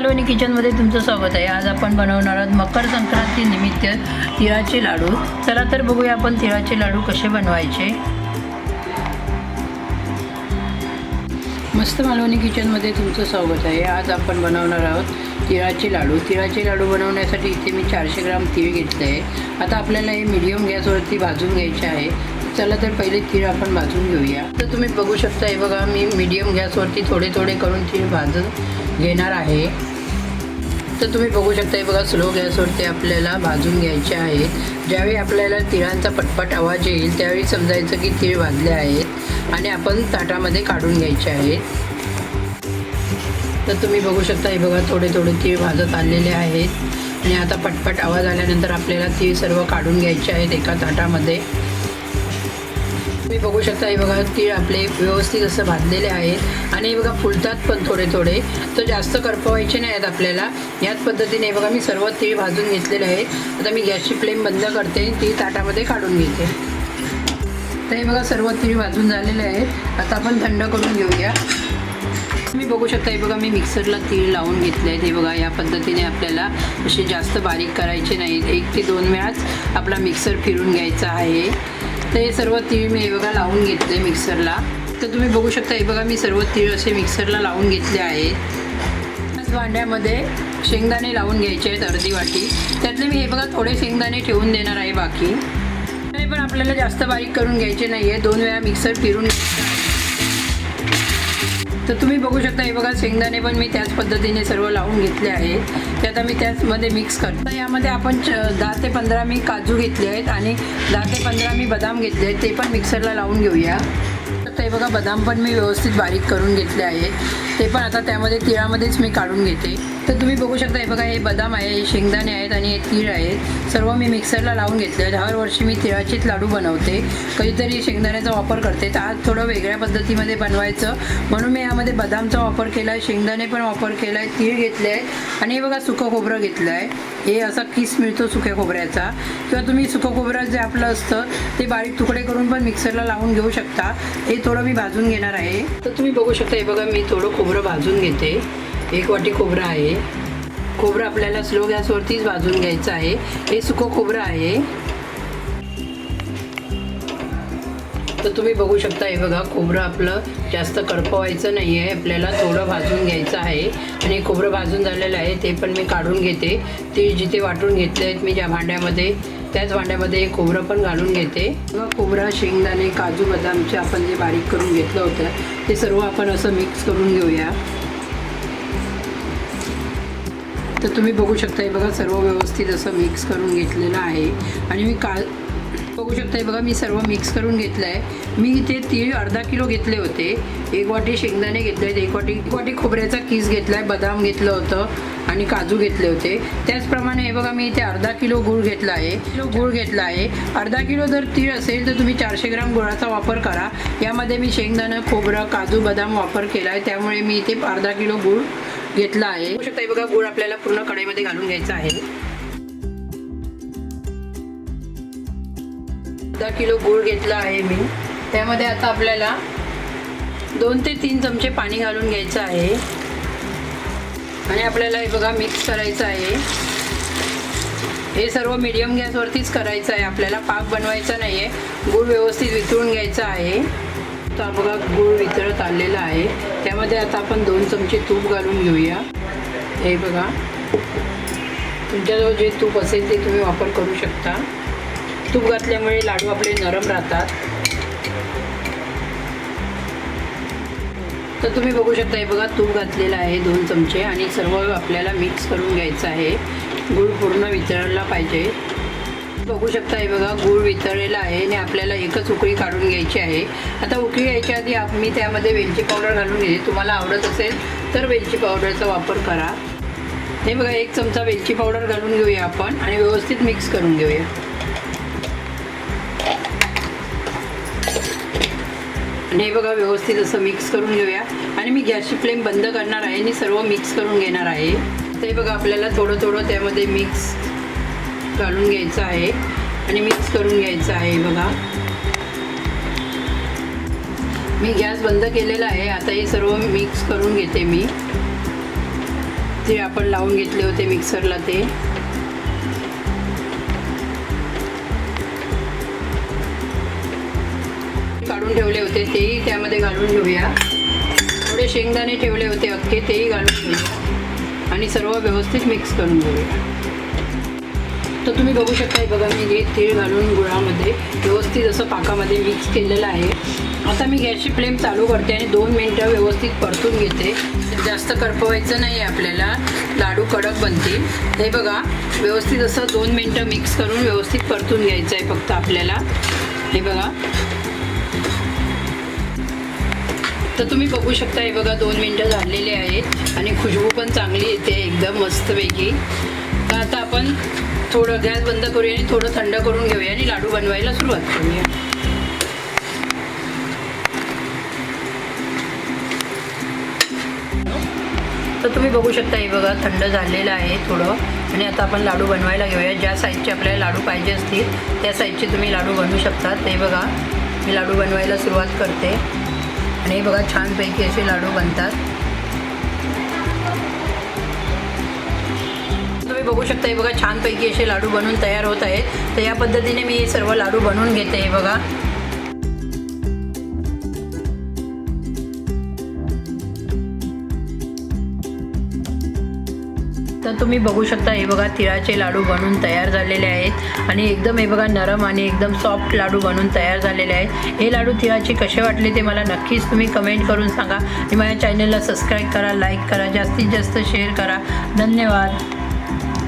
मालवणी किचनमध्ये तुमचं स्वागत आहे. आज आपण बनवणार आहोत मकर संक्रांती निमित्त तिळाचे लाडू. चला तर बघूया आपण तिळाचे लाडू कसे बनवायचे. मस्त मालवणी किचनमध्ये तुमचं स्वागत आहे. आज आपण बनवणार आहोत तिळाचे लाडू. तिळाचे लाडू बनवण्यासाठी इथे मी चारशे ग्राम तीळ घेतलं आहे. आता आपल्याला हे मिडियम गॅसवरती भाजून घ्यायचे आहे. चला तर पहिले तीळ आपण भाजून घेऊया. तर तुम्ही बघू शकता हे बघा मी मीडियम गॅसवरती थोडे थोडे करून तीळ भाजून घेणार आहे. तर तुम्ही बघू शकता हे बघा स्लो गॅसवरती आपल्याला भाजून घ्यायचे आहेत ज्यावेळी आपल्याला तिळांचा पटपट आवाज येईल त्यावेळी समजायचं की तीळ भाजले आहेत आणि आपण ताटामध्ये काढून घ्यायचे आहेत. तर तुम्ही बघू शकता हे बघा थोडे थोडे तीळ भाजत आलेले आहेत. आणि आता पटपट आवाज आल्यानंतर आपल्याला तीळ सर्व काढून घ्यायचे आहेत एका ताटामध्ये. तुम्ही बघू शकता हे बघा तीळ आपले व्यवस्थित असं भाजलेले आहेत. आणि हे बघा फुलतात पण थोडे थोडे तर जास्त करपवायचे नाही आहेत आपल्याला. याच पद्धतीने हे बघा मी सर्व तीळ भाजून घेतलेले आहेत. आता मी गॅसची फ्लेम बंद करते तीळ ताटामध्ये काढून घेते. तर हे बघा सर्व तीळ भाजून झालेले आहेत. आता आपण थंड करून घेऊया. तुम्ही बघू शकता हे बघा मी मिक्सरला तीळ लावून घेतले आहेत हे बघा या पद्धतीने आपल्याला असे जास्त बारीक करायचे नाहीत. एक ते दोन वेळाच आपला मिक्सर फिरून घ्यायचा आहे. तर हे सर्व तीळ मी हे बघा लावून घेतले मिक्सरला तर तुम्ही बघू शकता हे बघा मी सर्व तीळ असे मिक्सरला लावून घेतले आहेत. त्याच भांड्यामध्ये शेंगदाणे लावून घ्यायचे आहेत अर्धी वाटी. त्यातले मी हे बघा थोडे शेंगदाणे ठेवून देणार आहे बाकी. ते पण आपल्याला जास्त बारीक करून घ्यायचे नाही आहे दोन वेळा मिक्सर फिरून घ्यायचं आहे. तर तुम्ही बघू शकता हे बघा शेंगदाणे पण मी त्याच पद्धतीने सर्व लावून घेतले आहेत. ते आता मी त्याचमध्ये मिक्स करतो. तर यामध्ये आपण च- दहा ते पंधरा मी काजू घेतले आहेत आणि दहा ते पंधरा मी बदाम घेतले आहेत. ते पण मिक्सरला लावून घेऊया. तर हे बघा बदाम पण मी व्यवस्थित बारीक करून घेतले आहेत. ते पण आता त्यामध्ये तिळामध्येच मी काढून घेते. तर तुम्ही बघू शकता हे बघा हे बदाम आहे हे शेंगदाणे आहेत आणि हे तीळ आहेत. सर्व मी मिक्सरला लावून घेतले आहेत. हर वर्षी मी तिळाचेच लाडू बनवते. कधीतरी शेंगदाण्याचा वापर करते. तर आज थोडं वेगळ्या पद्धतीमध्ये बनवायचं. म्हणून मी यामध्ये बदामचा वापर केला आहे शेंगदाणे पण वापर केला आहे तीळ घेतले आहेत. आणि हे बघा सुकं खोबरं घेतलं आहे हे असा किस मिळतो सुक्या खोबऱ्याचा. किंवा तुम्ही सुकं खोबरं जे आपलं असतं ते बारीक तुकडे करून पण मिक्सरला लावून घेऊ शकता. हे थोडं मी भाजून घेणार आहे. तर तुम्ही बघू शकता हे बघा मी थोडं खोबरं भाजून घेते. एक वाटी खोबरं आहे. खोबरं आपल्याला स्लो गॅसवरतीच भाजून घ्यायचं आहे. हे सुकं खोबरं आहे. तर तुम्ही बघू शकता हे बघा खोबरं आपलं जास्त करपवायचं नाही आहे आपल्याला थोडं भाजून घ्यायचं आहे. आणि खोबरं भाजून झालेलं आहे ते पण मी काढून घेते. ते जिथे वाटून घेतले आहेत मी ज्या भांड्यामध्ये त्याच भांड्यामध्ये खोबरं पण घालून घेते. किंवा खोबरं शेंगदाणे काजू बदामचे आपण जे बारीक करून घेतलं होतं ते सर्व आपण असं मिक्स करून घेऊया. तर तुम्ही बघू शकता हे बघा सर्व व्यवस्थित असं मिक्स करून घेतलेलं आहे. आणि मी काल बघू शकता हे बघा मी सर्व मिक्स करून घेतलं आहे मी इथे तीळ अर्धा किलो घेतले होते. एक वाटी शेंगदाणे घेतले आहेत एक वाटी एक वाटी खोबऱ्याचा किस घेतला आहे बदाम घेतलं होतं आणि काजू घेतले होते. त्याचप्रमाणे हे बघा मी इथे अर्धा किलो गूळ घेतला आहे. किलो गूळ घेतला आहे. अर्धा किलो जर तीळ असेल तर तुम्ही चारशे ग्राम गुळाचा वापर करा. यामध्ये मी शेंगदाणं खोबरं काजू बदाम वापर केला आहे त्यामुळे मी इथे अर्धा किलो गूळ घेतला आहे. बघू शकता बघा गूळ आपल्याला पूर्ण कढईमध्ये घालून घ्यायचा आहे. अर्धा किलो गूळ घेतला आहे मी. त्यामध्ये आता आपल्याला दोन ते तीन चमचे पाणी घालून घ्यायचं आहे. आणि आपल्याला हे बघा मिक्स करायचं आहे. हे सर्व मीडियम गॅसवरतीच करायचं आहे. आपल्याला पाक बनवायचा नाही आहे गूळ व्यवस्थित वितळून घ्यायचा आहे. आता बघा गूळ वितळत आलेला आहे. त्यामध्ये आता आपण दोन चमचे तूप घालून घेऊया. हे बघा. तुमच्याजवळ जे तूप असेल ते तुम्ही वापर करू शकता. तूप घातल्यामुळे लाडू आपले नरम राहतात. तर तुम्ही बघू शकता हे बघा तूप घातलेलं आहे दोन चमचे आणि सर्व आपल्याला मिक्स करून घ्यायचं आहे. गूळ पूर्ण वितळला पाहिजे. बघू शकता हे बघा गूळ वितळलेला आहे आणि आपल्याला एकच उकळी काढून घ्यायची आहे. आता उकळी यायच्या आधी मी त्यामध्ये वेलची पावडर घालून घेते. तुम्हाला आवडत असेल तर वेलची पावडरचा वापर करा. हे बघा एक चमचा वेलची पावडर घालून घेऊया आपण आणि व्यवस्थित मिक्स करून घेऊया. आणि हे बघा व्यवस्थित असं मिक्स करून घेऊया. आणि मी गॅसची फ्लेम बंद करणार आहे आणि सर्व मिक्स करून घेणार आहे. ते बघा आपल्याला थोडं थोडं त्यामध्ये मिक्स घालून घ्यायचं आहे आणि मिक्स करून घ्यायचं आहे बघा. मी गॅस बंद केलेला आहे आता हे सर्व मिक्स करून घेते मी. ते आपण लावून घेतले होते मिक्सरला ते. काढून ठेवले होते तेही त्यामध्ये घालून घेऊया. थोडे शेंगदाणे ठेवले होते अख्खे तेही घालून घेऊया. आणि सर्व व्यवस्थित मिक्स करून घेऊया. तर तुम्ही बघू शकता हे बघा मी हे तीळ घालून गुळामध्ये व्यवस्थित असं पाकामध्ये मिक्स केलेलं आहे. आता मी गॅसची फ्लेम चालू करते आणि दोन मिनटं व्यवस्थित परतून घेते. जास्त करपवायचं नाही आहे आपल्याला. लाडू कडक बनतील. हे बघा व्यवस्थित असं दोन मिनटं मिक्स करून व्यवस्थित परतून घ्यायचं आहे फक्त आपल्याला. हे बघा. तर तुम्ही बघू शकता हे बघा दोन मिनटं झालेले आहेत आणि खुशबू पण चांगली येते एकदम मस्तपैकी. तर आता आपण थोडं गॅस बंद करूया आणि थोडं थंड करून घेऊया आणि लाडू बनवायला सुरुवात करूया. तर तुम्ही बघू शकता हे बघा थंड झालेलं आहे थोडं. आणि आता आपण लाडू बनवायला घेऊया. ज्या साईजचे आपल्याला लाडू पाहिजे असतील त्या साईजचे तुम्ही लाडू बनवू शकता. ते बघा मी लाडू बनवायला सुरुवात करते. आणि हे बघा छानपैकी असे लाडू बनतात. तुम्ही बघू शकता हे बघा छानपैकी असे लाडू बनवून तयार होत आहेत. तर या पद्धतीने मी हे सर्व लाडू बनवून घेते हे बघा. तर तुम्ही बघू शकता हे बघा तिळाचे लाडू बनून तयार झालेले आहेत. आणि एकदम हे बघा नरम आणि एकदम सॉफ्ट लाडू बनून तयार झालेले आहेत. हे लाडू तिळाचे कसे वाटले ते मला नक्कीच तुम्ही कमेंट करून सांगा. आणि माझ्या चॅनलला सबस्क्राईब करा लाईक करा जास्तीत जास्त शेअर करा. धन्यवाद. Thank you.